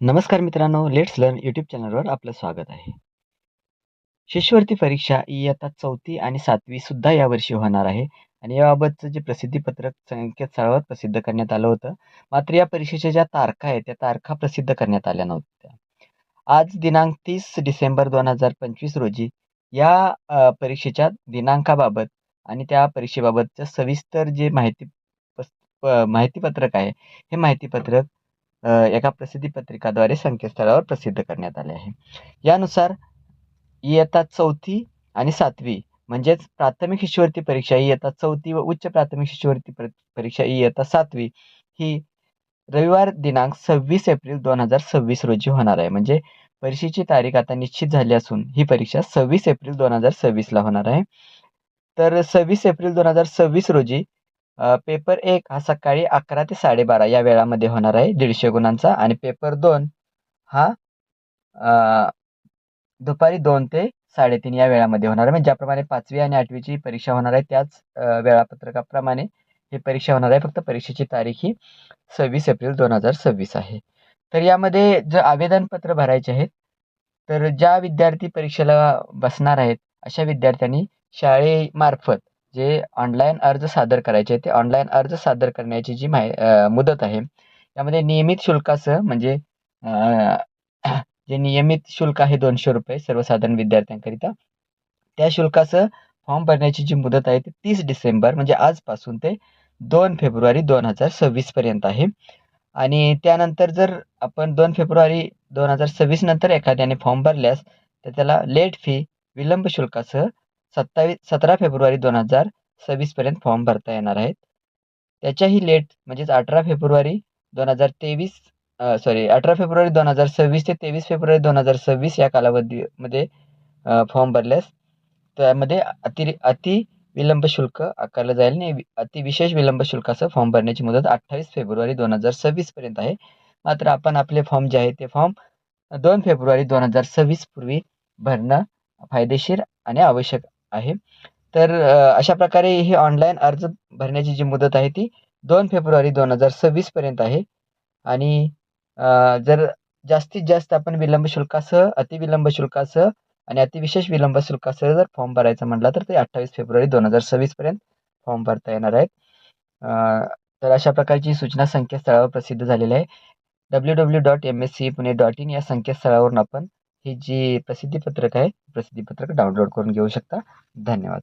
नमस्कार मित्रांनो let's learn YouTube चॅनलवर आपलं स्वागत आहे. शिष्यवृत्ती परीक्षा इयत्ता चौथी आणि सातवी सुद्धा यावर्षी होणार आहे आणि याबाबतचं जे प्रसिद्धीपत्रक संकेतस्थळावर प्रसिद्ध करण्यात आलं होतं मात्र या परीक्षेच्या ज्या तारखा आहेत त्या तारखा प्रसिद्ध करण्यात आल्या नव्हत्या. आज दिनांक तीस डिसेंबर दोन हजार पंचवीस रोजी या परीक्षेच्या दिनांकाबाबत आणि त्या परीक्षेबाबतचं सविस्तर जे माहिती प- माहितीपत्रक आहे हे माहितीपत्रक एका प्रसिद्धी पत्रिकाद्वारे संकेतस्थळावर प्रसिद्ध करण्यात आले आहे. यानुसार इयत्ता चौथी आणि सातवी म्हणजेच प्राथमिक शिष्यवृत्ती परीक्षा इयत्ता चौथी व उच्च प्राथमिक शिष्यवृत्ती पर- परीक्षा इयत्ता सातवी ही रविवार दिनांक सव्वीस एप्रिल दोन हजार सव्वीस रोजी होणार आहे. म्हणजे परीक्षेची तारीख आता निश्चित झाली असून ही परीक्षा सव्वीस एप्रिल दोन हजार सव्वीसला होणार आहे. तर सव्वीस एप्रिल दोन हजार सव्वीस रोजी पेपर एक हा सकाळी अकरा ते साडेबारा या वेळामध्ये होणार आहे दीडशे गुणांचा. आणि पेपर दोन हा दुपारी दोन ते साडेतीन या वेळामध्ये होणार आहे. म्हणजे ज्याप्रमाणे पाचवी आणि आठवीची परीक्षा होणार आहे त्याच वेळापत्रकाप्रमाणे ही परीक्षा होणार आहे. फक्त परीक्षेची तारीख ही सव्वीस एप्रिल दोन हजार सव्वीस आहे. तर यामध्ये जर आवेदनपत्र भरायचे आहेत तर ज्या विद्यार्थी परीक्षेला बसणार आहेत अशा विद्यार्थ्यांनी शाळेमार्फत जे ऑनलाईन अर्ज सादर करायचे ते ऑनलाईन अर्ज सादर करण्याची जी माहि मुदत आहे त्यामध्ये नियमित शुल्कासह म्हणजे जे नियमित शुल्क आहे दोनशे रुपये सर्वसाधारण विद्यार्थ्यांकरिता त्या शुल्कासह फॉर्म भरण्याची जी मुदत आहे ती तीस डिसेंबर म्हणजे आजपासून ते दोन फेब्रुवारी दोन हजार सव्वीसपर्यंत आहे. आणि त्यानंतर जर आपण दोन फेब्रुवारी दोन हजार सव्वीस नंतर एखाद्याने फॉर्म भरल्यास तर त्याला लेट फी विलंब शुल्कासह सत्तावीस सतरा फेब्रुवारी दोन हजार सव्वीसपर्यंत फॉर्म भरता येणार आहेत. त्याच्याही लेट म्हणजेच अठरा फेब्रुवारी दोन हजार तेवीस सॉरी अठरा फेब्रुवारी दोन हजार सव्वीस ते तेवीस फेब्रुवारी दोन हजार सव्वीस या कालावधीमध्ये फॉर्म भरल्यास त्यामध्ये अतिरि अति विलंब शुल्क आकारलं जाईल आणि वि- अति विशेष विलंब शुल्काचं फॉर्म भरण्याची मुदत अठ्ठावीस फेब्रुवारी दोन हजार सव्वीसपर्यंत आहे. मात्र आपण आपले फॉर्म जे आहे ते फॉर्म दोन फेब्रुवारी दोन हजार सव्वीस पूर्वी भरणं फायदेशीर आणि आवश्यक आहे. तर अशा प्रकारे हे ऑनलाईन अर्ज भरण्याची जी मुदत आहे ती दोन फेब्रुवारी दोन हजार सव्वीसपर्यंत आहे. आणि जर जास्तीत जास्त आपण विलंब शुल्कासह अतिविलंब शुल्कासह आणि अतिविशेष विलंब शुल्कासह जर फॉर्म भरायचा म्हटला तर ते अठ्ठावीस फेब्रुवारी दोन हजार सव्वीसपर्यंत फॉर्म भरता येणार आहेत. तर अशा प्रकारची सूचना संकेतस्थळावर प्रसिद्ध झालेली आहे W W dot M S C Pune dot in या संकेतस्थळावरून आपण ही जी प्रसिद्धीपत्रक आहे प्रसिद्धीपत्रक डाउनलोड करून घेऊ शकता. धन्यवाद.